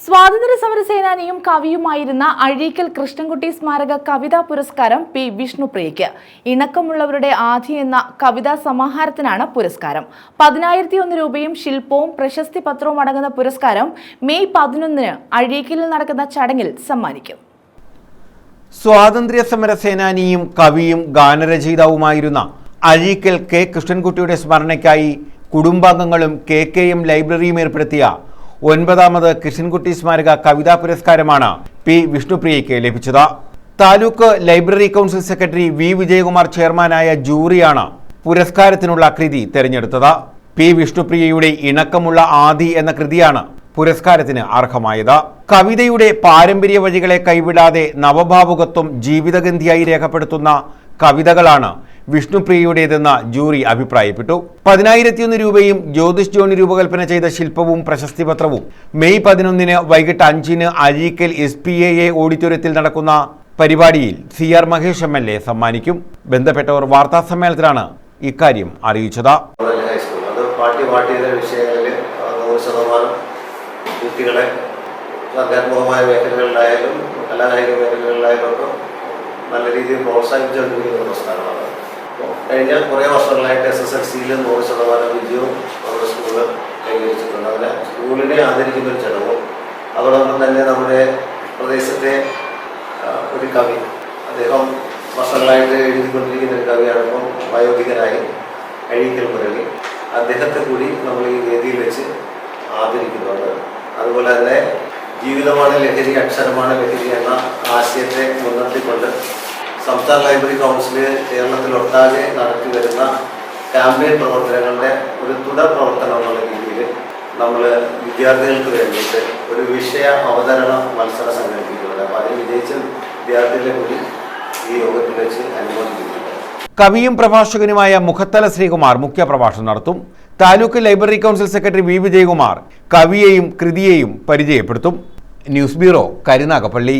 സ്വാതന്ത്ര്യ സമര സേനാനിയും കവിയുമായിരുന്ന അഴീക്കൽ കൃഷ്ണൻകുട്ടി സ്മാരക കവിതാ പുരസ്കാരം പി വിഷ്ണുപ്രിയയ്ക്ക് ഇണക്കമുള്ളവരുടെ ആധി എന്ന കവിതാ സമാഹാരത്തിനാണ് പുരസ്കാരം. പതിനായിരത്തി ഒന്ന് രൂപയും ശില്പവും പ്രശസ്തി പത്രവും അടങ്ങുന്ന പുരസ്കാരം മെയ് പതിനൊന്നിന് അഴീക്കലിൽ നടക്കുന്ന ചടങ്ങിൽ സമ്മാനിക്കും. സ്വാതന്ത്ര്യ സമര സേനാനിയും കവിയും ഗാനരചയിതാവുമായിരുന്ന അഴീക്കൽ കെ കൃഷ്ണൻകുട്ടിയുടെ സ്മരണയ്ക്കായി കുടുംബാംഗങ്ങളും കെ കെ എം ലൈബ്രറിയും ഏർപ്പെടുത്തിയ ഒൻപതാമത് കൃഷ്ണൻകുട്ടി സ്മാരക കവിതാ പുരസ്കാരമാണ് പി വിഷ്ണുപ്രിയയ്ക്ക് ലഭിച്ചത്. Taluk library council secretary V Vijayakumar ചെയർമാനായ ജൂറിയാണ് പുരസ്കാരത്തിനുള്ള കൃതി തെരഞ്ഞെടുത്തത്. പി വിഷ്ണുപ്രിയയുടെ ഇണക്കമുള്ള ആദി എന്ന കൃതിയാണ് പുരസ്കാരത്തിന് അർഹമായത്. കവിതയുടെ പാരമ്പര്യ വഴികളെ കൈവിടാതെ നവഭാവുകത്വം ജീവിതഗന്ധിയായി രേഖപ്പെടുത്തുന്ന കവിതകളാണ് വിഷ്ണുപ്രിയയുടേതെന്ന് ജൂറി അഭിപ്രായപ്പെട്ടു. പതിനായിരത്തിയൊന്ന് രൂപയും ജ്യോതിഷ് ജോണി രൂപകൽപ്പന ചെയ്ത ശില്പവും പ്രശസ്തി പത്രവും മെയ് പതിനൊന്നിന് വൈകിട്ട് അഞ്ചിന് Azhikkal S P A A ഓഡിറ്റോറിയത്തിൽ നടക്കുന്ന പരിപാടിയിൽ C R Mahesh M L A സമ്മാനിക്കും. ബന്ധപ്പെട്ടവർ വാർത്താ സമ്മേളനത്തിലാണ് ഇക്കാര്യം അറിയിച്ചത്. കുട്ടികളെ മേഖലകളിലായാലും കലാകായിക മേഖലകളിലായാലും നല്ല രീതിയിൽ പ്രോത്സാഹിപ്പിച്ചുകൊണ്ടിരിക്കുന്ന പ്രസ്ഥാനമാണ്. കഴിഞ്ഞ കുറേ വർഷങ്ങളായിട്ട് എസ് എസ് എൽ സിയിൽ നൂറ് ശതമാനം വിജയവും നമ്മുടെ സ്കൂൾ കൈവരിച്ചിട്ടുണ്ട്. അതിന് സ്കൂളിനെ ആദരിക്കുന്ന ഒരു ചടങ്ങും അതോടൊപ്പം തന്നെ നമ്മുടെ പ്രദേശത്തെ ഒരു കവി അദ്ദേഹം വർഷങ്ങളായിട്ട് എഴുതിക്കൊണ്ടിരിക്കുന്ന ഒരു കവിയാണ് ഇപ്പം വയോധികനായി അഴീക്കൽ മുരളി. അദ്ദേഹത്തെ കൂടി നമ്മൾ ഈ വേദിയിൽ വെച്ച് ആദരിക്കുന്നുണ്ട്. അതുപോലെ തന്നെ ജീവിതമാണ് ലഹരി അക്ഷരമാണ് ലഹരി എന്ന ആശയത്തെ മുൻനിർത്തിക്കൊണ്ട് സംസ്ഥാന ലൈബ്രറി കൗൺസിൽ കേരളത്തിലൊട്ടാകെ നടത്തി വരുന്ന ക്യാമ്പയിൻ പ്രവർത്തനങ്ങളുടെ ഒരു തുടർ പ്രവർത്തനം എന്നുള്ള രീതിയിൽ നമ്മൾ വിദ്യാർത്ഥികൾക്ക് വേണ്ടിയിട്ട് ഒരു വിഷയ അവതരണ മത്സരം സംഘടിപ്പിക്കുന്നുണ്ട്. അപ്പോൾ അതിൽ വിജയിച്ച വിദ്യാർത്ഥികളെ കൂടി ഈ യോഗത്തിൽ വെച്ച് അനുമോദിക്കുന്നുണ്ട്. കവിയും പ്രഭാഷകനുമായ മുഖത്തല ശ്രീകുമാർ മുഖ്യപ്രഭാഷണം നടത്തും. Taluk library council secretary V Vijayakumar കവിയെയും കൃതിയെയും പരിചയപ്പെടുത്തും. News bureau Karunagappally.